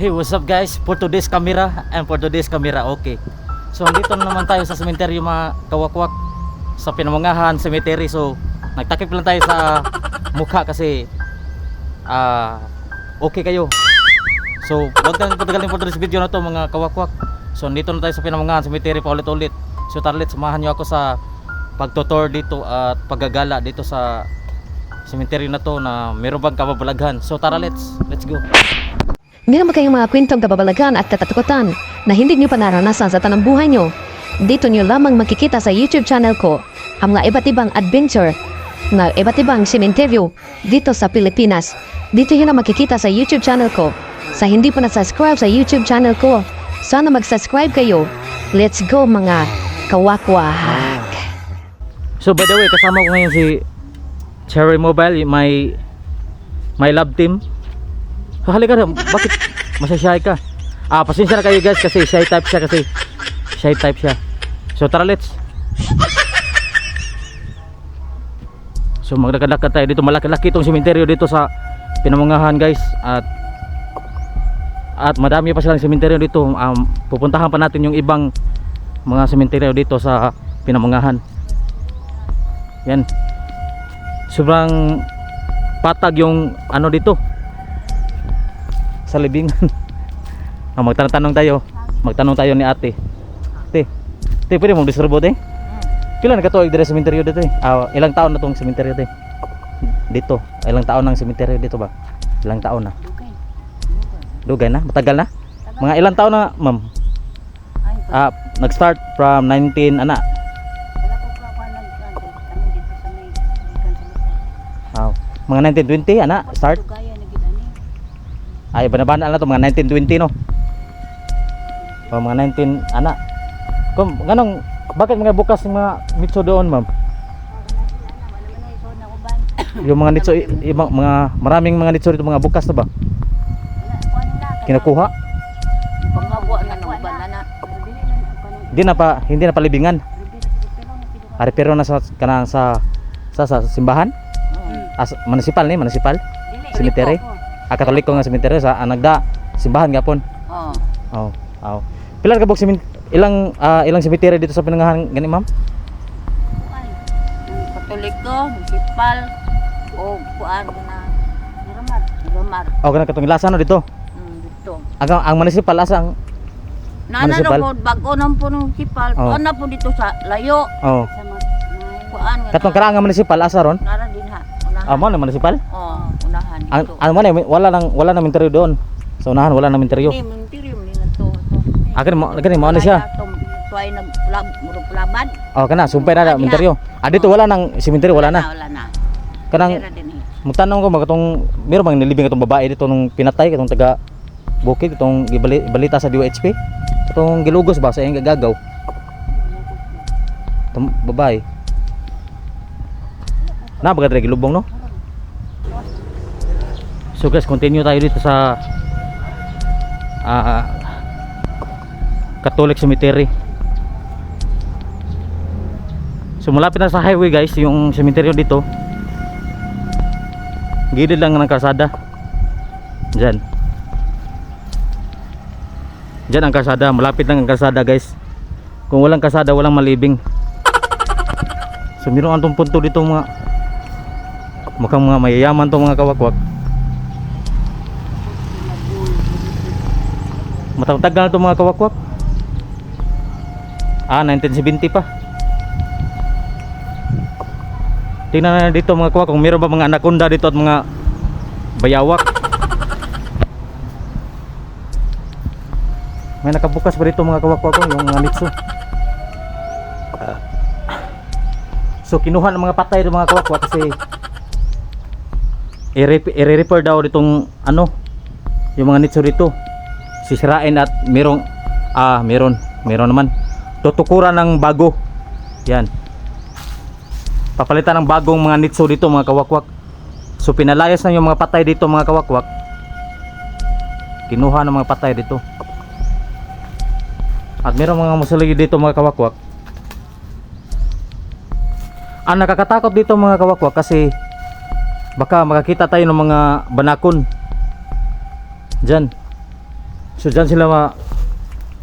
Hey, what's up guys? For today's camera and for today's camera, okay. So, dito na naman tayo sa cemetery mga kawakwak sa Pinamangahan Cemetery. So, nagtakip lang tayo sa mukha kasi ah okay kayo. So, wag kang patagalin for today's video na to mga kawakwak. So, dito na tayo sa Pinamangahan Cemetery paulit-ulit. So, tarlet, samahan nyo ako sa pagtutor dito at paggagala dito sa cemetery na to na meron bang kababalaghan. So, tara, let's, let's go. Meron ba kayong mga kwentong kababalagan at katatakutan na hindi nyo pa naranasan sa tanang buhay nyo? Dito nyo lamang makikita sa YouTube channel ko ang mga iba't ibang adventure na iba't ibang sementeryo dito sa Pilipinas. Dito nyo na makikita sa YouTube channel ko. Sa hindi pa na-subscribe sa YouTube channel ko, sana mag-subscribe kayo. Let's go mga kawakwak! So by the way, kasama ko ngayon si Cherry Mobile, my my love team. Halika na, bakit masashy ka? Ah, pasensya na kayo guys kasi shy type siya kasi shy type siya. So tara let's. So magdakad-lakad tayo dito, malaki-laki itong sementeryo dito sa Pinamungahan guys at at madami pa silang sementeryo dito. Um, pupuntahan pa natin yung ibang mga sementeryo dito sa Pinamungahan. Yan. Sobrang patag yung ano dito. Sa libingan. ah, magtanong-tanong tayo. Magtanong tayo ni ate. Te, te pwede mong disturbo te? Pila na katuig dire sa sementeryo dito eh? Ah, ilang taon na tong sementeryo te? Dito. Ilang taon ng sementeryo dito ba? Ilang taon na? Dugay na? Matagal na? Mga ilang taon na, ma'am? Ah, nag-start from 19 ana. Ah, mga 1920 ana, start. Ay, banabana na to mga 1920 no. O, mga 19 ana. Kung ganong bakit mga bukas ng mga mitso doon, ma'am? Yung mga nitso, ibang mga maraming mga nitso dito mga bukas na ba? Banana. Hindi na pa hindi na palibingan. Ari pero na sa kanang sa sa, sa simbahan? As municipal ni, municipal. Cemetery? Ah, katoliko nga cemetery sa anagda simbahan gapon. Oo. Oh, oh. Pila ka simen ilang ah, ilang cemetery dito sa pinangahan gani ma'am? Katoliko, municipal, o kuan na. Miramar. Miramar. Oh, kana katong ilasa no dito. Mm, dito. Ang ang municipal asa ang Nana no po, bago nang po ng municipal. Oh. Kuan na po dito sa layo. oh. Sa mga kuan. Katong karang municipal asa ron? Nara din ha. Ah, mo na municipal? Oo, unahan Ang dito. ano man eh, wala nang wala nang interior doon. Sa unahan wala nang interior. Ni menterium ni na to. to. Akin mo, gani mo ano siya? Tuway nag plab, murag plabad. Oh, kana sumpay na Wala interior. Ah, dito wala nang cemetery wala na. Wala na. Kanang eh. Magtanong ko magatong meron bang nilibing itong babae dito nung pinatay itong taga Bukid itong balita sa DOHP itong gilugos ba sa iyang gagaw itong babae na baga dre gilubong no so guys continue tayo dito sa ah Catholic Cemetery. So malapit na sa highway guys yung cemetery dito. Gilid lang ng kalsada. Dyan dyan ang kalsada. Malapit lang ang kalsada guys. Kung walang kalsada walang malibing. So meron antong punto dito mga mukhang mga mayayaman to mga kawakwak matatagal na to mga kawakwak ah 1970 pa. Tingnan na dito mga kawakwak kung meron ba mga anaconda dito at mga bayawak. May nakabukas pa dito mga kawakwak ko yung mga nitso Ah. so kinuha ng mga patay ng mga kawakwak kasi i-rep- i-repair daw ditong ano yung mga nitso dito sisirain at merong ah meron meron naman. Tutukuran ng bago. Yan. Papalitan ng bagong mga nitso dito mga kawakwak. So pinalayas na yung mga patay dito mga kawakwak. Kinuha ng mga patay dito. At meron mga musulig dito mga kawakwak. Ang nakakatakot dito mga kawakwak kasi baka makakita tayo ng mga banakon. Dyan So dyan sila ma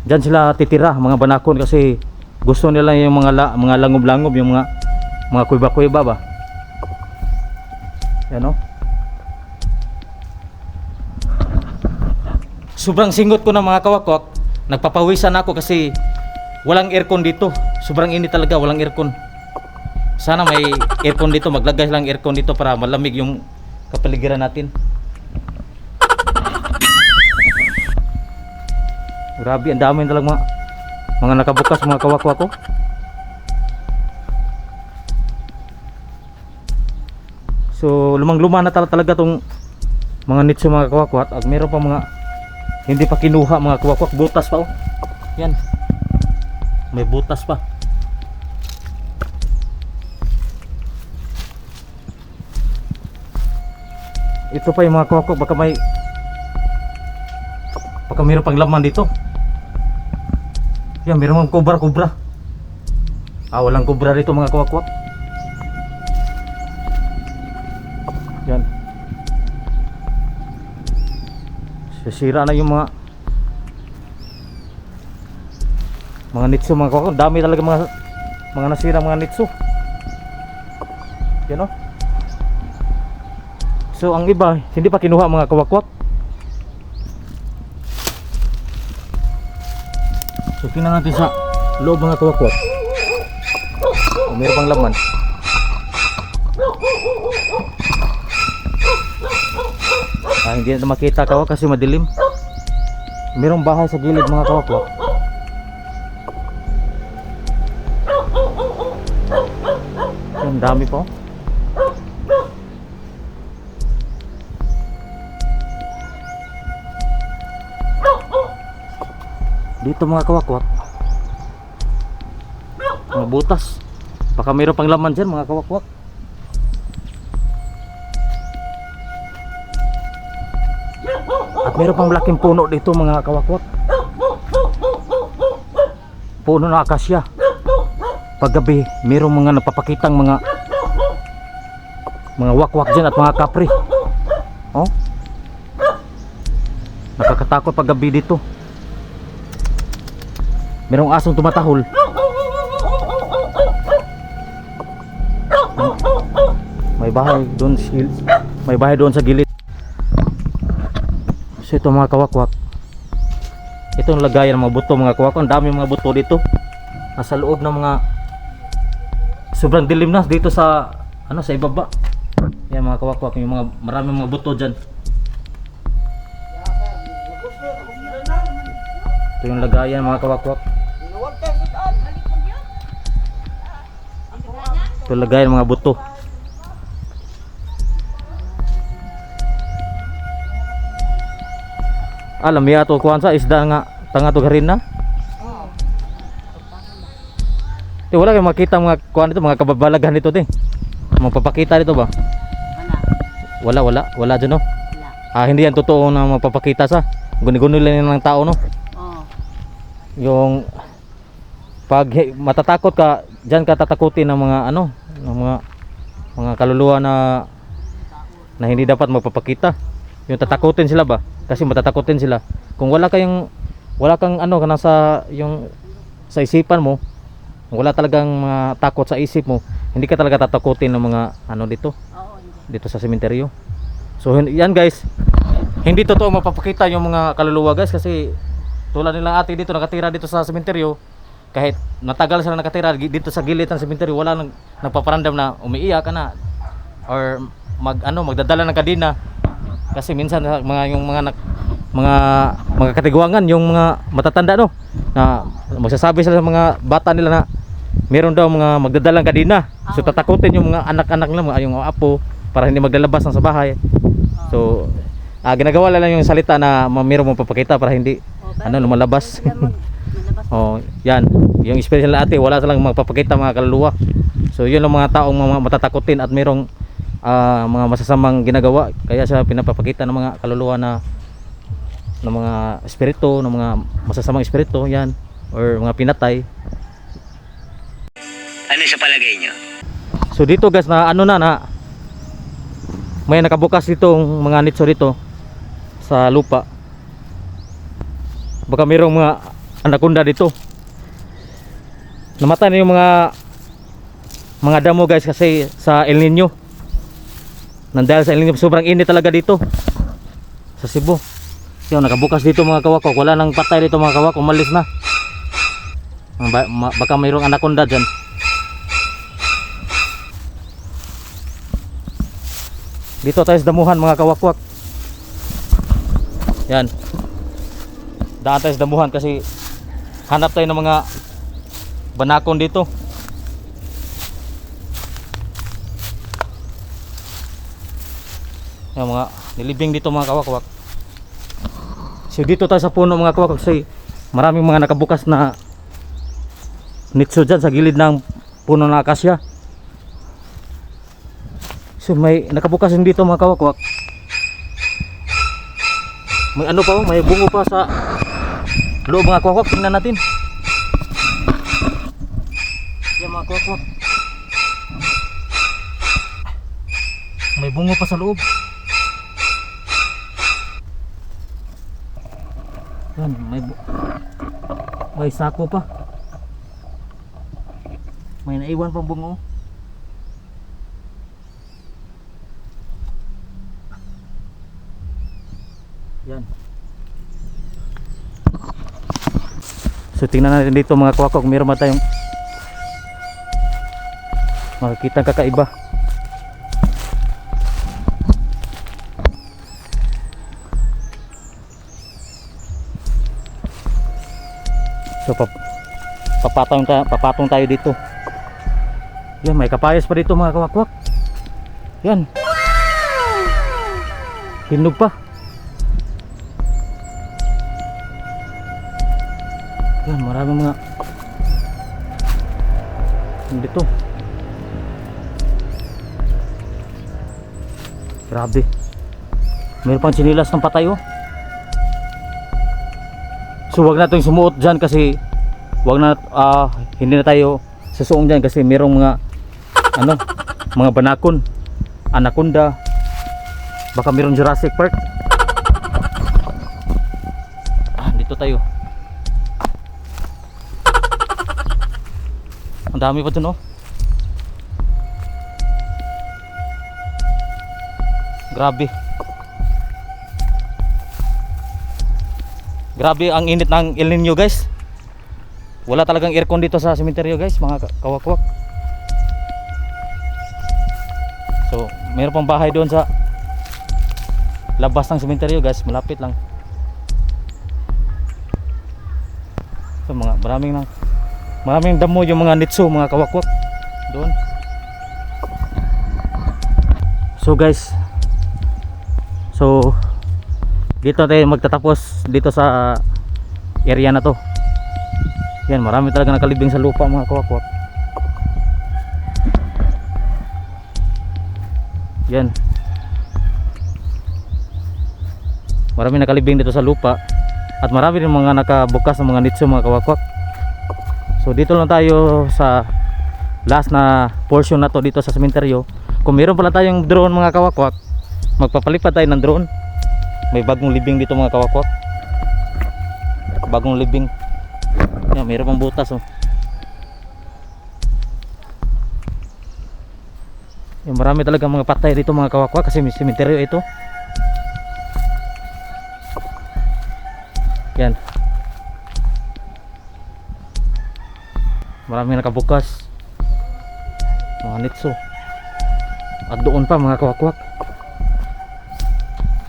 dyan sila titira mga banakon kasi gusto nila yung mga la, mga langob-langob yung mga mga kuiba-kuiba ba. Yan oh. Sobrang singot ko ng mga kawakwak. Nagpapawisan ako kasi walang aircon dito. Sobrang init talaga, walang aircon. Sana may aircon dito, maglagay lang aircon dito para malamig yung kapaligiran natin. Grabe, ang dami talaga mga mga nakabukas mga kawakwa ko. So, lumang-luma na tala- talaga tong mga nitso mga kawakwat at meron pa mga hindi pa kinuha mga kawakwak butas pa oh. Yan. May butas pa. Ito pa yung mga kawakwak baka may baka meron pang laman dito. Yan, meron mga kubra-kubra. Ah, walang kubra dito mga kawakwak. Yan. Sisira na yung mga mga nitso mga kawakwak. Dami talaga mga mga nasira mga nitso. Yan oh. So ang iba hindi pa kinuha mga kawakwak. So tingnan natin sa loob mga kawakwak. Meron pang laman. Ah, hindi na makita kawak kasi madilim. Merong bahay sa gilid mga kawakwak. Ang dami pa. Dito mga kawakwak. Mga butas. Baka mayroon pang laman dyan mga kawakwak. At mayroon pang malaking puno dito mga kawakwak. Puno na akasya. Paggabi, mayroong mga napapakitang mga mga wakwak dyan at mga kapri. Oh. Nakakatakot paggabi dito. Merong asong tumatahol. May bahay doon sa gilid. May bahay doon sa gilid. So ito mga kawakwak. Ito ang lagayan ng mga buto mga kawakwak. Ang dami mga buto dito. Nasa loob ng mga sobrang dilim na dito sa ano sa ibaba. Yan mga kawakwak, yung mga maraming mga buto diyan. Ito yung lagayan mga kawakwak. Ito yung lagayan mga buto. Alam niya to kuan sa isda nga tanga to garin na. Eh wala kayong makita mga kuan dito mga kababalaghan dito din. Magpapakita dito ba? Wala. Wala wala dyan no. Wala. Ah hindi yan totoo na magpapakita sa. Guni-guni lang ng tao no. Oh. Yung pag matatakot ka, diyan ka tatakutin ng mga ano, ng mga mga kaluluwa na na hindi dapat magpapakita. Yung tatakutin sila ba? Kasi matatakutin sila. Kung wala kayong wala kang ano kana sa yung sa isipan mo, wala talagang mga takot sa isip mo, hindi ka talaga tatakutin ng mga ano dito, dito sa sementeryo. So yan guys, hindi totoo mapapakita yung mga kaluluwa guys kasi tulad nilang ate dito nakatira dito sa sementeryo kahit matagal sila nakatira dito sa gilid ng sementeryo wala nang nagpaparamdam na umiiyak ka na. Or mag ano magdadala ng kadina kasi minsan sa mga yung mga nak, mga mga katiguangan yung mga matatanda no na magsasabi sila sa mga bata nila na meron daw mga magdadalang kadina so tatakutin yung mga anak-anak nila mga yung apo para hindi maglalabas ng sa bahay. So ah, ginagawa lang yung salita na ma- meron mong papakita para hindi Oh, ano lumalabas. Oh, yan. Yung experience nila ate, wala silang magpapakita mga kaluluwa. So, yun ang mga taong mga matatakutin at merong ah, mga masasamang ginagawa. Kaya siya pinapapakita ng mga kaluluwa na ng mga espiritu, ng mga masasamang espiritu, yan. Or mga pinatay. Ano sa palagay nyo? So, dito guys, na ano na na may nakabukas ditong mga nitso dito sa lupa. baka mayroong mga anaconda dito. Namatay na yung mga mga damo guys kasi sa El Nino. Nandahil sa El Nino sobrang init talaga dito. Sa Cebu. Yun nakabukas dito mga kawakwak wala nang patay dito mga kawak. Umalis na. Baka mayroong anaconda dyan. Dito tayo sa damuhan mga kawakwak. Yan. Daan tayo sa damuhan kasi hanap tayo ng mga banakon dito. Yung mga nilibing dito mga kawakwak so dito tayo sa puno mga kawakwak kasi maraming mga nakabukas na nitso dyan sa gilid ng puno ng akasya. So may nakabukas din dito mga kawakwak may ano pa oh, may bungo pa sa loob mga kawakwak tingnan natin. Yan mga kawakwak may bungo pa sa loob. Yan may may sako pa. May naiwan pang bungo. Yan So tingnan natin dito mga kwakwa kung meron ba tayong makikita kakaiba. So pap papatong, ta papatong tayo dito. Yan may kapayas pa dito mga kawakwak. Yan. Hinog pa. Yan, marami mga dito. Grabe. Meron pang sinilas ng patay oh. So wag natin sumuot dyan kasi wag na ah, hindi na tayo susuong dyan kasi merong mga ano, mga banakon, anaconda, baka merong Jurassic Park. Ang dami pa dun oh. Grabe. Grabe ang init ng El Nino guys. Wala talagang aircon dito sa sementeryo guys, mga ka- kawakwak. So, mayroon pang bahay doon sa labas ng sementeryo guys, malapit lang. So, mga maraming nang maraming damo yung mga nitso, mga kawakwak doon. So guys, so dito tayo magtatapos dito sa area na to. Yan, marami talaga nakalibing sa lupa mga kawakwak. Yan. Marami nakalibing dito sa lupa at marami rin mga nakabukas ng mga nitso mga kawakwak. So dito lang tayo sa last na portion na to dito sa sementeryo. Kung meron pala tayong drone mga kawakwak, magpapalipat tayo ng drone. May bagong libing dito mga kawakwak. Bagong libing. Yan, meron pang butas oh. Yan, marami talaga mga patay dito mga kawakwak kasi may sementeryo ito. Yan. Marami nakabukas. Mga nitso. At doon pa mga kawakwak.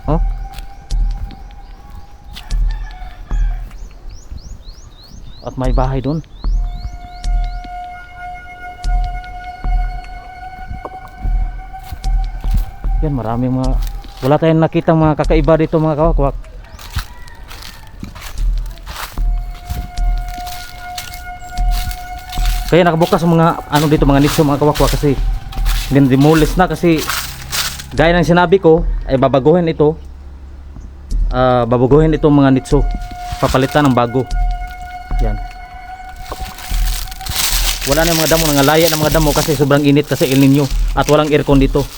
Oh. At may bahay doon. Yan maraming mga wala tayong nakita mga kakaiba dito mga kawakwak. Kaya nakabukas ang mga ano dito mga nicho mga kawakwak kasi demolish na kasi gaya ng sinabi ko ay babaguhin ito. Ah babaguhin itong mga nitso papalitan ng bago. Yan. Wala na yung mga damo nangalaya ng mga damo kasi sobrang init kasi El Nino at walang aircon dito.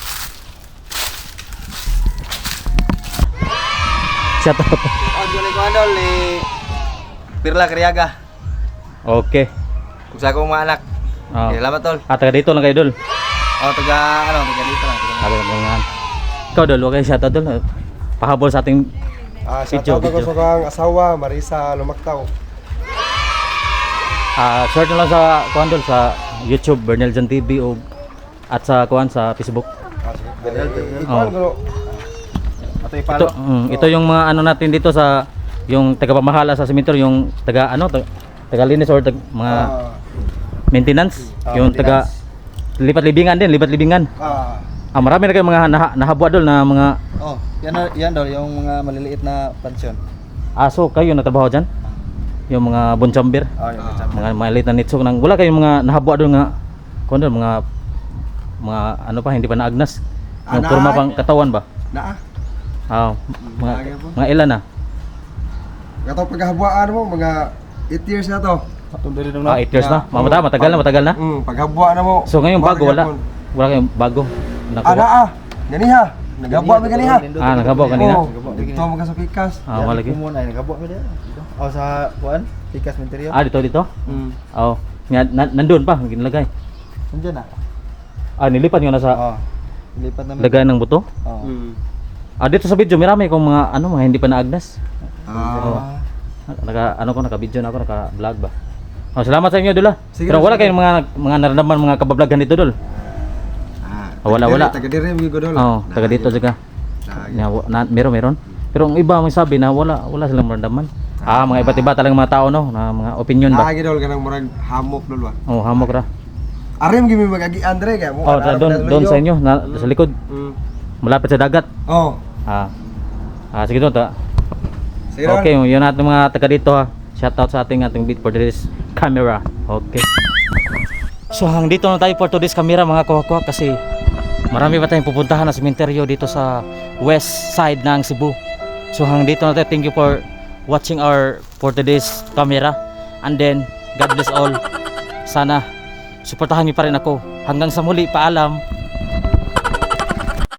Shout out. Pirla Kriyaga. Okay. Kung sa akong mga anak. Oh. Okay, salamat tol. Ah, taga dito lang kayo dol. Oh, taga ano, taga dito lang. Taga- Sabi ng mga Ikaw dol, shout out dol. Pahabol sa ating Ah, shout Video, out ako video. sa kang asawa, Marisa Lumaktaw. ah search na lang sa kuan dol sa YouTube Bernel Jan TV o at sa kuan sa Facebook. Ah, sige. Eh, Oh. ko. Ito, ipalo. mm, ito yung mga ano natin dito sa yung taga-pamahala sa cemetery, yung taga ano, taga, taga-linis or tag, mga Ah, maintenance, Ah, yung taga lipat-libingan din, lipat-libingan. ah, Ah, marami na kayong mga naha, nahabwa dol na mga Oh, yan na- yan daw yung mga maliliit na pansyon. aso kayo nagtrabaho diyan. Yung mga bunchambir, Oh, yung Ah. mga mga liit na nitsok nang wala kayong mga nahabwa dol nga kuan dol, mga mga ano pa hindi pa naagnas. Mga Ah, kurma naay. pang katawan ba? naa. Ah, mga Naagay po. mga ilan na? Gato paghabuaan mo, mga 8 years na to. Ah, 8 years na. Mamata, matagal na, matagal na. Mm, paghabuaan na mo. So ngayon bago wala. Wala kayong bago. Ah, Nakuha. naa. Ganiha. Naghabuan mi ganiha. Ah, naghabuan kanina? Oo, Dito mga sa pikas. Ah, wala lagi. Muna, nagabo mo dito. Oh, sa kuan, Tikas Minterio. Ah, dito dito. Mm. Oh, nga na, nandun pa, ginlagay. Nandiyan na. Ah, nilipat nyo na sa Oh. Lipat namin. lagay ng buto. Oh. Mm. Ah, dito sa video, marami kong mga ano, mga hindi pa naagnas. Ah. Naka ano ko, naka-video na ako, naka-vlog ba. Oh, salamat sa inyo, Dula. Sige, Pero wala sige. kayong mga mga naramdaman mga kabablagan dito, Dul. Ah, Ah, wala, wala. Taga dire mi godol. Oh, taga dito juga. Na, na, meron, meron. Pero ang iba may sabi na wala, wala silang maramdaman. Ah, mga iba't iba talagang mga tao, no? Na mga opinion Ah, ba? gidol kanang murag hamok dol ba. Oh, hamok ra. Arim gimi magagi Andre kay mo. Oh, sa doon, doon sa inyo, na, sa likod. Mm. Malapit sa dagat. Oh. Ah. Ah, sige doon, ta. Sige. Okay, yun natin mga taga dito ha. Shout out sa ating ating beat for today's camera. Okay. So hang dito na tayo for today's camera mga kuha kasi marami pa tayong pupuntahan na sementeryo dito sa west side ng Cebu. So hang dito na tayo. Thank you for watching our for today's camera. And then, God bless all. Sana suportahan niyo pa rin ako. Hanggang sa muli, paalam.